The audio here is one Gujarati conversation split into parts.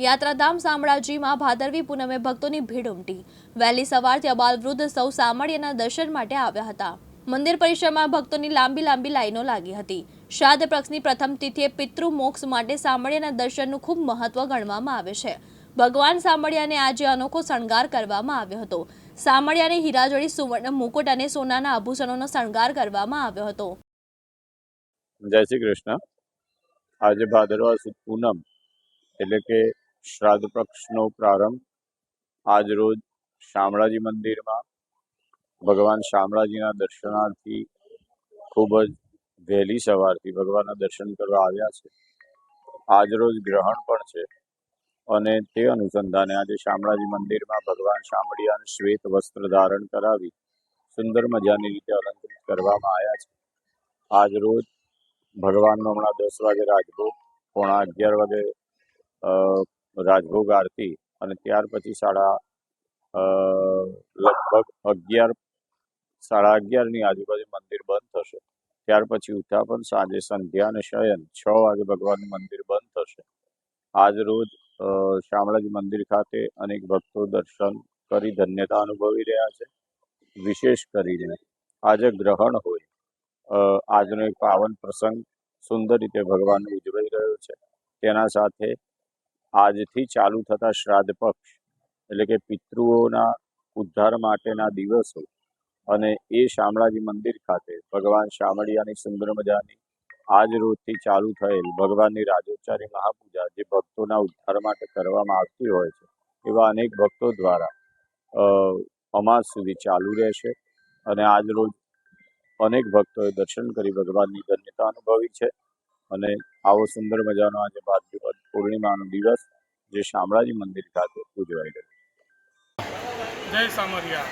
યાત્રાધામ શામળાજીમાં ભાદરવી પૂનમે ભક્તોની ભીડ ઉમટી. વહેલી સવારથી અબાલવૃદ્ધ સૌ સામળિયાના દર્શન માટે આવ્યા હતા. મંદિર પરિસરમાં ભક્તોની લાંબી લાંબી લાઈનો લાગી હતી. શ્રાદ્ધ પક્ષની પ્રથમ તિથિએ પિતૃ મોક્ષ માટે સામળિયાના દર્શનનું ખૂબ મહત્વ ગણવામાં આવે છે. ભગવાન સામળિયાને આજે અનોખો શણગાર કરવામાં આવ્યો હતો. સામળિયાને હીરાજળી, સુવર્ણ, મુકુટ અને સોનાના આભૂષણોનો શણગાર કરવામાં આવ્યો હતો. જય શ્રી કૃષ્ણ. આજે ભાદરવા પૂનમ એટલે કે શ્રાદ્ધ પક્ષનો પ્રારંભ આજ રોજ શામળાજી મંદિરમાં. ભગવાન શામળાજીના દર્શનાર્થી ખૂબ જ વહેલી સવારથી ભગવાનના દર્શન કરવા આવ્યા છે. આજ રોજ ગ્રહણ પણ છે અને તે અનુસંધાને આજે શામળાજી મંદિરમાં ભગવાન શામળિયાને શ્વેત વસ્ત્ર ધારણ કરાવી સુંદર મજાની રીતે અલંકૃત કરવામાં આવ્યા છે. આજ રોજ ભગવાનનો હમણાં દસ વાગે રાજભોગ, પોણા અગિયાર વાગે રાજભોગ આરતી અને ત્યાર પછી સાડા લગભગ અગિયાર, સાડા અગિયારની આજુબાજુ મંદિર બંધ થશે. ત્યાર પછી ઉત્થાપન સાંજે સંધ્યા અને શયન છ વાગે ભગવાનનું મંદિર બંધ થશે. આજ રોજ શામળાજી મંદિર ખાતે અનેક ભક્તો દર્શન કરી ધન્યતા અનુભવી રહ્યા છે. વિશેષ કરીને આજે ગ્રહણ હોય આજનો એક પાવન પ્રસંગ સુંદર રીતે ભગવાન ઉજવાઈ રહ્યો છે. તેના સાથે આજથી ચાલુ થતા શ્રાદ્ધ પક્ષ, એટલે કે પિતૃઓના ઉદ્ધાર માટેના દિવસો અને એ શામળાજી મંદિર ખાતે ભગવાન શામળિયાની સુંદર મજાની આજ રોજથી ચાલુ થયેલ ભગવાનની રાજોચ્ચારી મહાપૂજા જે ભક્તોના ઉદ્ધાર માટે કરવામાં આવતી હોય છે, એવા અનેક ભક્તો દ્વારા અમાસ સુધી ચાલુ રહેશે અને આજ રોજ અનેક ભક્તોએ દર્શન કરી ભગવાનની ધન્યતા અનુભવી છે અને આવો સુંદર મજાનો આજે ભાદ્રપદ પૂર્ણિમાનો દિવસ જે શામળાજી મંદિર ખાતે ઉજવાઈ ગયો જય સામરિયા.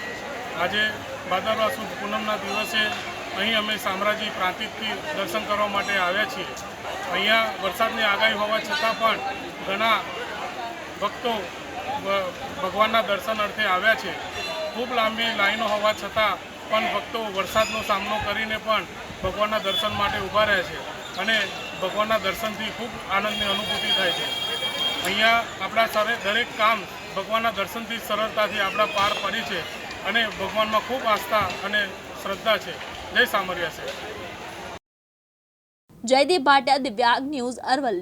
આજે ભાદરવા સુદ પૂનમના દિવસે અહીં અમે સામ્રાજી પ્રાંતિજથી દર્શન કરવા માટે આવ્યા છીએ. અહીંયા વરસાદની આગાહી હોવા છતાં પણ ઘણા ભક્તો ભગવાનના દર્શન અર્થે આવ્યા છે. ખૂબ લાંબી લાઈનો હોવા છતાં પણ ભક્તો વરસાદનો સામનો કરીને પણ ભગવાનના દર્શન માટે ઊભા રહે છે. અને ભગવાનના દર્શનથી ખૂબ આનંદની અનુભૂતિ થાય છે. અહીંયા આપણા સારે દરેક કામ ભગવાનના દર્શનથી સરળતાથી આપણા પાર પડી છે અને ભગવાનમાં ખૂબ આસ્થા અને શ્રદ્ધા છે. જય સામરિયા છે જયદીપ ભાટિયા દિવ્યાંગ ન્યૂઝ અરવલ્લી.